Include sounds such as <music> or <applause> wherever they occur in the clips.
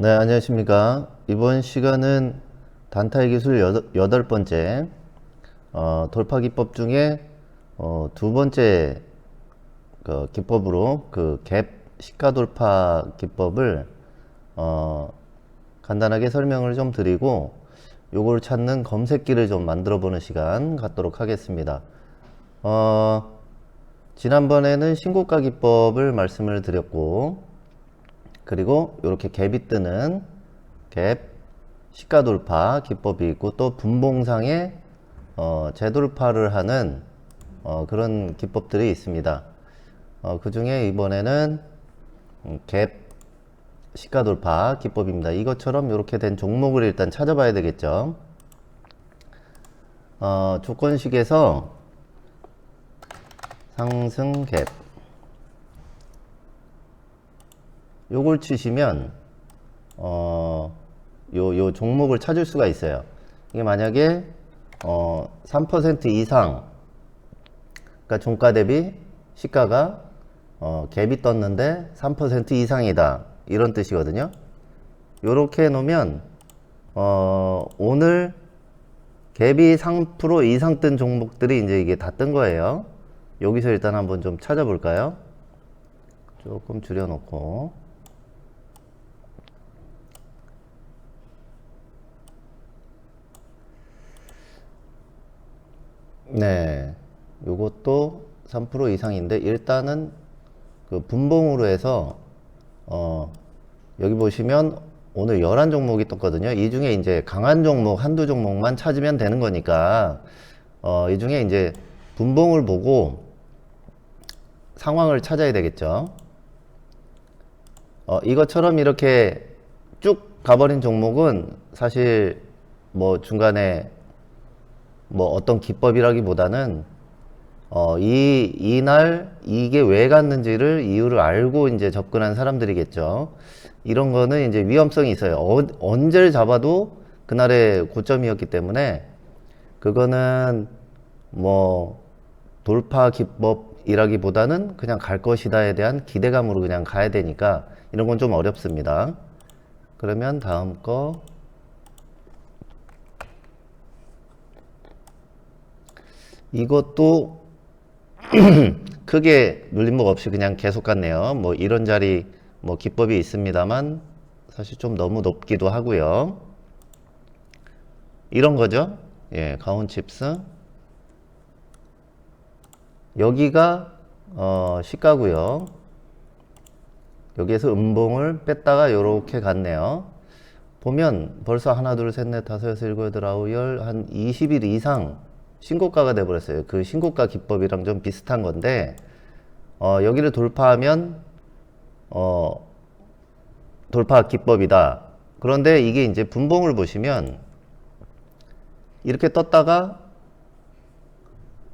네, 안녕하십니까. 이번 시간은 단타의 기술 여덟, 번째, 어, 돌파 기법 중에, 어, 두 번째, 그, 기법으로, 그, 갭 시가 돌파 기법을, 어, 간단하게 설명을 좀 드리고, 요걸 찾는 검색기를 좀 만들어 보는 시간 갖도록 하겠습니다. 어, 지난번에는 신고가 기법을 말씀을 드렸고, 그리고 이렇게 갭이 뜨는 갭 시가 돌파 기법이 있고 또 분봉상에 어, 재돌파를 하는 어, 그런 기법들이 있습니다. 어, 그 중에 이번에는 음, 갭 시가 돌파 기법입니다. 이것처럼 이렇게 된 종목을 일단 찾아봐야 되겠죠. 어, 조건식에서 상승 갭 요걸 치시면 어, 요, 요 종목을 찾을 수가 있어요. 이게 만약에 어, 3% 이상 그러니까 종가 대비 시가가 어, 갭이 떴는데 3% 이상이다. 이런 뜻이거든요. 요렇게 해 놓으면 어, 오늘 갭이 3% 이상 뜬 종목들이 이제 이게 다 뜬 거예요. 여기서 일단 한번 좀 찾아볼까요? 조금 줄여놓고 네, 요것도 3% 이상인데 일단은 그 분봉으로 해서 어 여기 보시면 오늘 11 종목이 떴거든요. 이 중에 이제 강한 종목 한두 종목만 찾으면 되는 거니까 어 이 중에 이제 분봉을 보고 상황을 찾아야 되겠죠. 어 이것처럼 이렇게 쭉 가버린 종목은 사실 뭐 중간에 뭐 어떤 기법이라기보다는 어, 이, 이날 이게 왜 갔는지를 이유를 알고 이제 접근한 사람들이겠죠. 이런 거는 이제 위험성이 있어요. 어, 언제를 잡아도 그날의 고점이었기 때문에 그거는 뭐 돌파 기법이라기보다는 그냥 갈 것이다에 대한 기대감으로 그냥 가야 되니까 이런 건 좀 어렵습니다. 그러면 다음 거 이것도 <clears throat> 크게 눌림목 없이 그냥 계속 갔네요. 뭐 이런 자리 뭐 기법이 있습니다만 사실 좀 너무 높기도 하고요. 이런 거죠. 예, 가온 칩스. 여기가 어, 시가고요. 여기에서 음봉을 뺐다가 이렇게 갔네요. 보면 벌써 하나, 둘, 셋, 넷, 다섯, 여섯, 일곱, 여덟, 아홉, 열, 한 20일 이상 신고가가 돼버렸어요. 그 신고가 기법이랑 좀 비슷한 건데, 어, 여기를 돌파하면, 어, 돌파 기법이다. 그런데 이게 이제 분봉을 보시면, 이렇게 떴다가,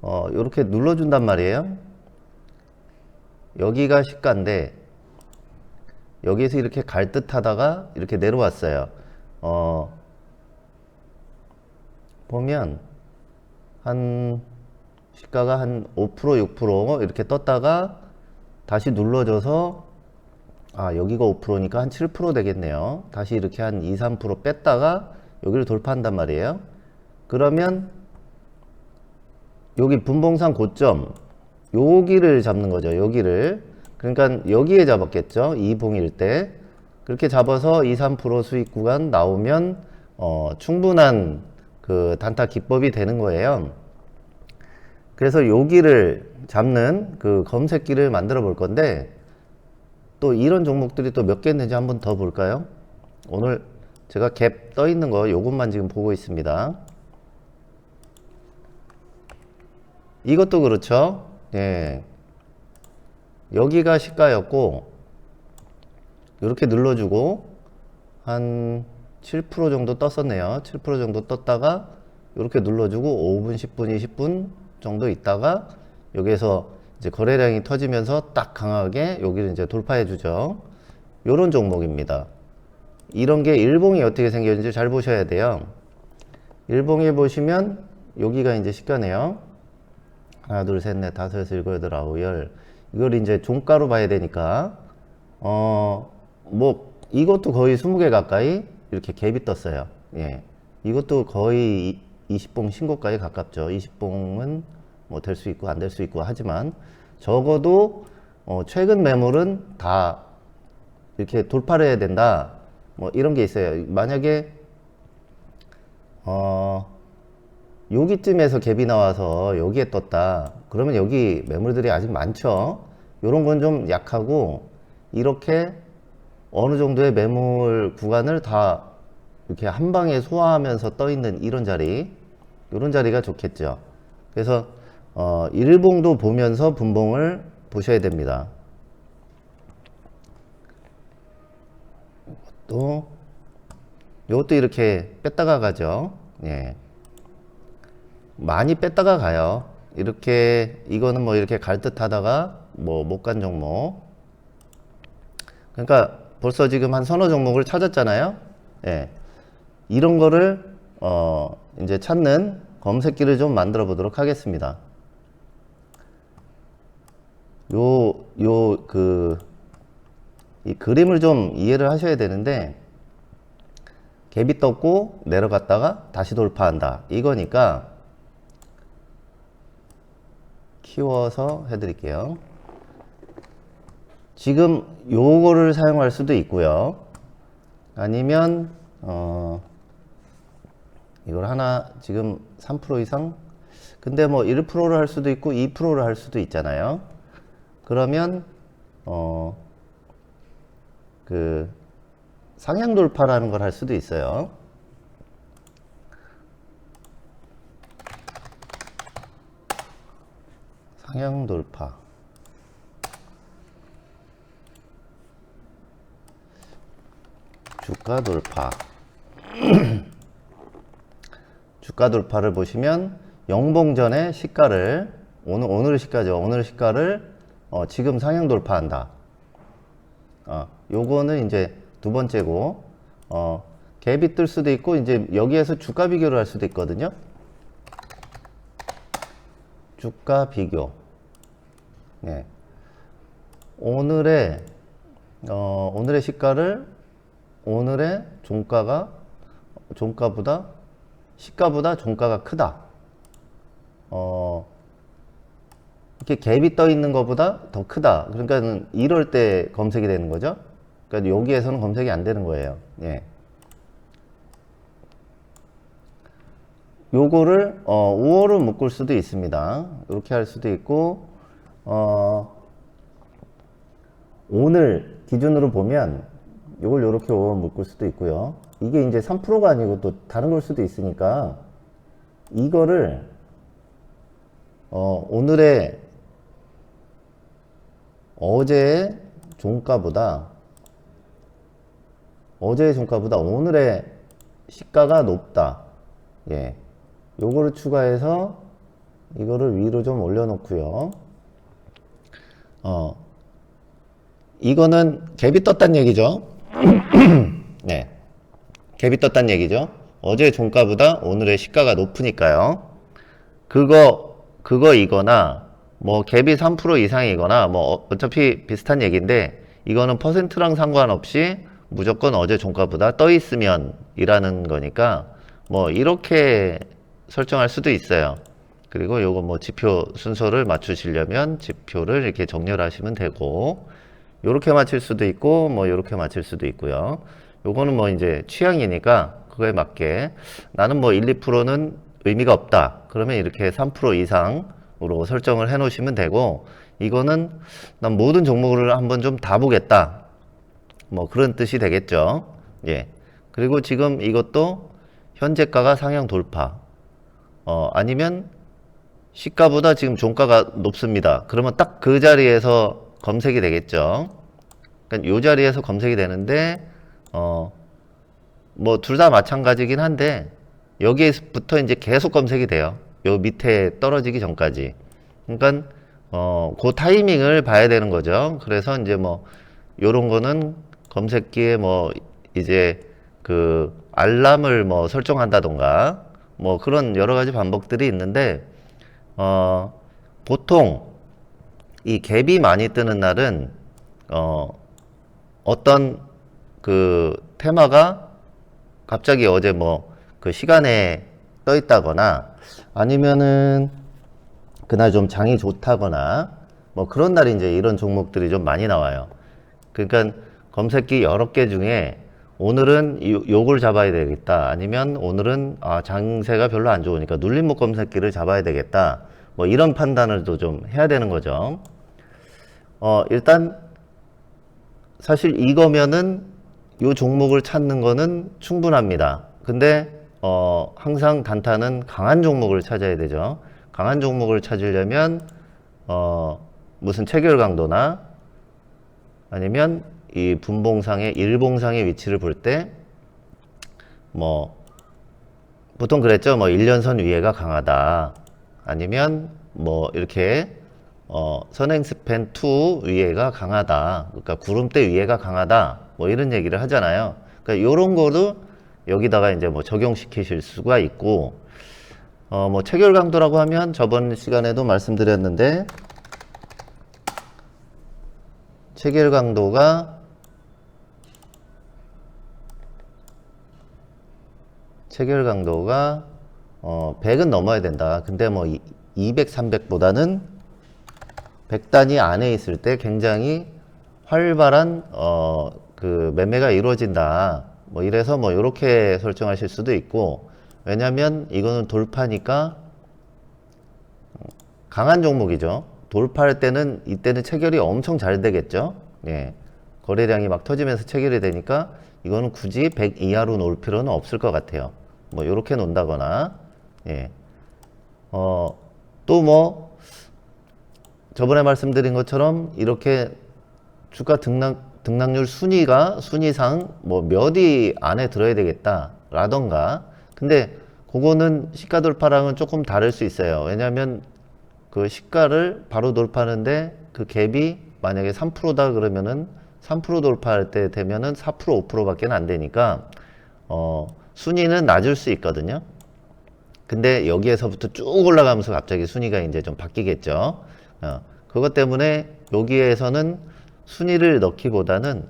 어, 이렇게 눌러준단 말이에요. 여기가 시가인데, 여기에서 이렇게 갈 듯 하다가 이렇게 내려왔어요. 어, 보면, 한 시가가 한 5% 6% 이렇게 떴다가 다시 눌러줘서 아 여기가 5%니까 한 7% 되겠네요. 다시 이렇게 한 2, 3% 뺐다가 여기를 돌파한단 말이에요. 그러면 여기 분봉상 고점 여기를 잡는 거죠 여기를. 그러니까 여기에 잡았겠죠 이 봉일 때. 그렇게 잡아서 2, 3% 수익 구간 나오면 어, 충분한 그 단타 기법이 되는 거예요. 그래서 여기를 잡는 그 검색기를 만들어 볼 건데 또 이런 종목들이 또 몇 개 있는지 한번 더 볼까요? 오늘 제가 갭 떠 있는 거 요것만 지금 보고 있습니다. 이것도 그렇죠. 예. 여기가 시가였고 이렇게 눌러주고 한 7% 정도 떴었네요. 7% 정도 떴다가 이렇게 눌러주고 5분, 10분, 20분 정도 있다가 여기에서 이제 거래량이 터지면서 딱 강하게 여기를 이제 돌파해 주죠. 요런 종목입니다. 이런 게 일봉이 어떻게 생겼는지 잘 보셔야 돼요. 일봉에 보시면 여기가 이제 시가네요. 하나, 둘, 셋, 넷, 다섯, 여섯, 일곱, 여덟, 아홉, 열. 이걸 이제 종가로 봐야 되니까, 어, 뭐, 이것도 거의 20개 가까이 이렇게 갭이 떴어요. 예. 이것도 거의 20봉 신고가에 가깝죠. 20봉은 뭐 될 수 있고 안 될 수 있고 하지만 적어도 어, 최근 매물은 다 이렇게 돌파를 해야 된다. 뭐 이런 게 있어요. 만약에 어 여기쯤에서 갭이 나와서 여기에 떴다. 그러면 여기 매물들이 아직 많죠. 요런 건 좀 약하고 이렇게 어느 정도의 매물 구간을 다 이렇게 한 방에 소화하면서 떠 있는 이런 자리, 이런 자리가 좋겠죠. 그래서 어, 일봉도 보면서 분봉을 보셔야 됩니다. 또 이것도 이렇게 뺐다가 가죠. 예. 많이 뺐다가 가요. 이렇게 이거는 뭐 이렇게 갈 듯 하다가 뭐 못 간 종목. 그러니까 벌써 지금 한 서너 종목을 찾았잖아요. 예. 이런 거를 어 이제 찾는 검색기를 좀 만들어 보도록 하겠습니다. 요 요 그 이 그림을 좀 이해를 하셔야 되는데 갭이 떴고 내려갔다가 다시 돌파한다. 이거니까 키워서 해드릴게요. 지금 요거를 사용할 수도 있고요. 아니면 어 이걸 하나 지금 3% 이상 근데 뭐 1%를 할 수도 있고 2%를 할 수도 있잖아요. 그러면 어 그 상향 돌파라는 걸 할 수도 있어요. 상향 돌파. 주가 돌파. <clears throat> 주가 돌파를 보시면 영봉전의 시가를 오늘 오늘 시가죠. 오늘 시가를 어, 지금 상향 돌파한다. 어, 요거는 이제 두 번째고 어, 갭이 뜰 수도 있고 이제 여기에서 주가 비교를 할 수도 있거든요. 주가 비교. 네. 오늘의 어, 오늘의 시가를 오늘의 종가가 종가보다 시가보다 종가가 크다. 어, 이렇게 갭이 떠 있는 것보다 더 크다. 그러니까 이럴 때 검색이 되는 거죠. 그러니까 여기에서는 검색이 안 되는 거예요. 예. 요거를 어, 5월은 묶을 수도 있습니다. 이렇게 할 수도 있고 어, 오늘 기준으로 보면 요렇게 5월 묶을 수도 있고요. 이게 이제 3%가 아니고 또 다른 걸 수도 있으니까 이거를 어, 오늘의 어제의 종가보다 어제의 종가보다 오늘의 시가가 높다. 예. 요거를 추가해서 이거를 위로 좀 올려놓고요. 어, 이거는 갭이 떴단 얘기죠. 네. 갭이 떴단 얘기죠. 어제 종가보다 오늘의 시가가 높으니까요. 그거, 그거 이거나, 뭐, 갭이 3% 이상이거나, 뭐, 어- 어차피 비슷한 얘기인데, 이거는 퍼센트랑 상관없이 무조건 어제 종가보다 떠 있으면 이라는 거니까, 뭐, 이렇게 설정할 수도 있어요. 그리고 요거 뭐 지표 순서를 맞추시려면 지표를 이렇게 정렬하시면 되고, 요렇게 맞출 수도 있고, 뭐, 요렇게 맞출 수도 있고요. 요거는 뭐 이제 취향이니까 그거에 맞게 나는 뭐 1, 2%는 의미가 없다. 그러면 이렇게 3% 이상으로 설정을 해 놓으시면 되고, 이거는 난 모든 종목을 한번 좀 다 보겠다. 뭐 그런 뜻이 되겠죠. 예. 그리고 지금 이것도 현재가가 상향 돌파. 어, 아니면 시가보다 지금 종가가 높습니다. 그러면 딱 그 자리에서 검색이 되겠죠. 그러니까 요 자리에서 검색이 되는데 어, 뭐 둘 다 마찬가지긴 한데 여기에부터 이제 계속 검색이 돼요. 요 밑에 떨어지기 전까지. 그러니까 어, 그 타이밍을 봐야 되는 거죠. 그래서 이제 뭐 요런 거는 검색기에 뭐 이제 그 알람을 뭐 설정한다던가 뭐 그런 여러 가지 방법들이 있는데 어, 보통 이 갭이 많이 뜨는 날은 어, 어떤 그 테마가 갑자기 어제 뭐 그 시간에 떠 있다거나 아니면은 그날 좀 장이 좋다거나 뭐 그런 날이 이제 이런 종목들이 좀 많이 나와요. 그러니까 검색기 여러 개 중에 오늘은 요, 요걸 잡아야 되겠다. 아니면 오늘은 아, 장세가 별로 안 좋으니까 눌림목 검색기를 잡아야 되겠다. 뭐 이런 판단을 또 좀 해야 되는 거죠. 어, 일단 사실 이거면은 요 종목을 찾는 거는 충분합니다. 근데 어, 항상 단타는 강한 종목을 찾아야 되죠. 강한 종목을 찾으려면 어, 무슨 체결 강도나 아니면 이 분봉상의 일봉상의 위치를 볼 때 뭐 보통 그랬죠. 뭐 1년선 위에가 강하다. 아니면 뭐 이렇게 어 선행 스팬 2 위에가 강하다. 그러니까 구름대 위에가 강하다. 뭐 이런 얘기를 하잖아요. 그러니까 요런 거도 여기다가 이제 뭐 적용시키실 수가 있고 어 뭐 체결 강도라고 하면 저번 시간에도 말씀드렸는데 체결 강도가 체결 강도가 어 100은 넘어야 된다. 근데 뭐 200, 300보다는 100단위 안에 있을 때 굉장히 활발한 어 그 매매가 이루어진다. 뭐 이래서 뭐 이렇게 설정하실 수도 있고 왜냐면 이거는 돌파니까 강한 종목이죠. 돌파할 때는 이때는 체결이 엄청 잘 되겠죠. 예. 거래량이 막 터지면서 체결이 되니까 이거는 굳이 100 이하로 놓을 필요는 없을 것 같아요. 뭐 이렇게 놓는다거나 예. 어, 또뭐 저번에 말씀드린 것처럼 이렇게 주가 등락 등락률 순위가 순위상 뭐 몇 위 안에 들어야 되겠다 라던가 근데 그거는 시가 돌파랑은 조금 다를 수 있어요. 왜냐하면 그 시가를 바로 돌파하는데 그 갭이 만약에 3%다 그러면은 3% 돌파할 때 되면은 4% 5%밖에 안 되니까 어 순위는 낮을 수 있거든요. 근데 여기에서부터 쭉 올라가면서 갑자기 순위가 이제 좀 바뀌겠죠. 어, 그것 때문에 여기에서는 순위를 넣기보다는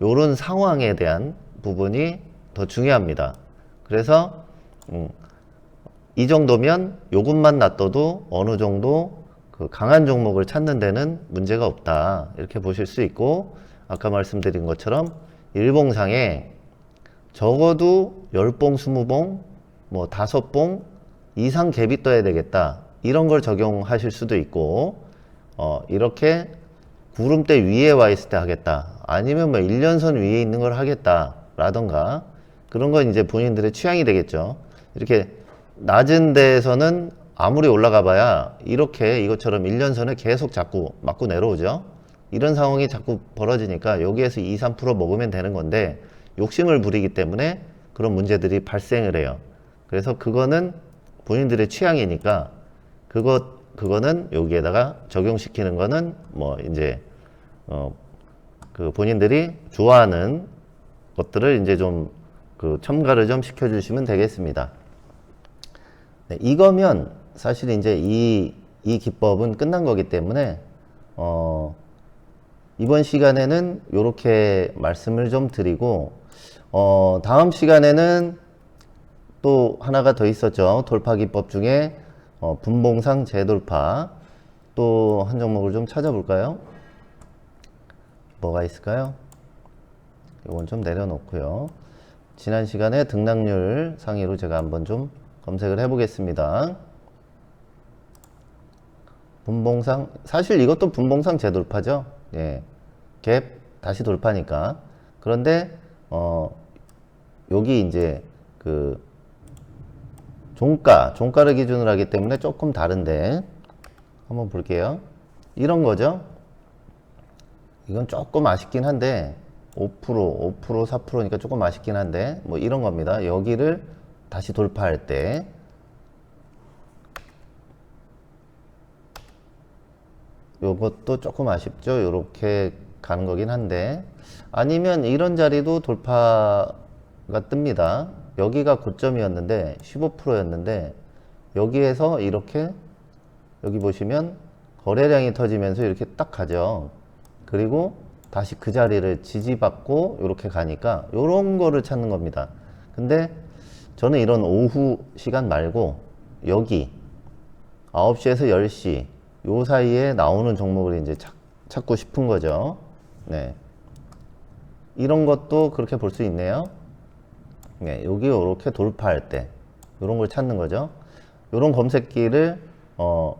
요런 상황에 대한 부분이 더 중요합니다. 그래서 음, 이 정도면 요것만 놔둬도 어느 정도 그 강한 종목을 찾는 데는 문제가 없다. 이렇게 보실 수 있고 아까 말씀드린 것처럼 일봉상에 적어도 10봉, 20봉, 뭐 5봉 이상 갭이 떠야 되겠다. 이런 걸 적용하실 수도 있고 어, 이렇게 구름대 위에 와 있을 때 하겠다. 아니면 뭐 1년선 위에 있는 걸 하겠다. 라던가 그런 건 이제 본인들의 취향이 되겠죠. 이렇게 낮은 데에서는 아무리 올라가 봐야 이렇게 이것처럼 1년선을 계속 자꾸 맞고 내려오죠. 이런 상황이 자꾸 벌어지니까 여기에서 2, 3% 먹으면 되는 건데 욕심을 부리기 때문에 그런 문제들이 발생을 해요. 그래서 그거는 본인들의 취향이니까 그것 그거는 여기에다가 적용시키는 거는 뭐 이제 어 그 본인들이 좋아하는 것들을 이제 좀 그 첨가를 좀 시켜주시면 되겠습니다. 네, 이거면 사실 이제 이, 이 기법은 끝난 거기 때문에 어, 이번 시간에는 이렇게 말씀을 좀 드리고 어, 다음 시간에는 또 하나가 더 있었죠. 돌파 기법 중에 어, 분봉상 재돌파 또 한 종목을 좀 찾아볼까요? 뭐가 있을까요? 이건 좀 내려놓고요. 지난 시간에 등락률 상위로 제가 한번 좀 검색을 해보겠습니다. 분봉상 사실 이것도 분봉상 재돌파죠. 예, 갭 다시 돌파니까. 그런데 어 여기 이제 그 종가 종가를 기준으로 하기 때문에 조금 다른데 한번 볼게요. 이런 거죠. 이건 조금 아쉽긴 한데 5% 5% 4%니까 조금 아쉽긴 한데 뭐 이런 겁니다. 여기를 다시 돌파할 때 요것도 조금 아쉽죠. 요렇게 가는 거긴 한데 아니면 이런 자리도 돌파가 뜹니다. 여기가 고점이었는데 15%였는데 여기에서 이렇게 여기 보시면 거래량이 터지면서 이렇게 딱 가죠. 그리고 다시 그 자리를 지지받고 이렇게 가니까 이런 거를 찾는 겁니다. 근데 저는 이런 오후 시간 말고 여기 9시에서 10시 요 사이에 나오는 종목을 이제 찾, 찾고 싶은 거죠. 네. 이런 것도 그렇게 볼 수 있네요. 네, 여기 이렇게 돌파할 때 이런 걸 찾는 거죠. 이런 검색기를 어,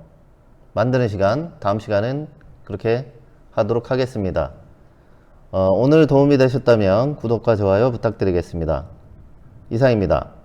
만드는 시간 다음 시간은 그렇게 하도록 하겠습니다. 어, 오늘 도움이 되셨다면 구독과 좋아요 부탁드리겠습니다. 이상입니다.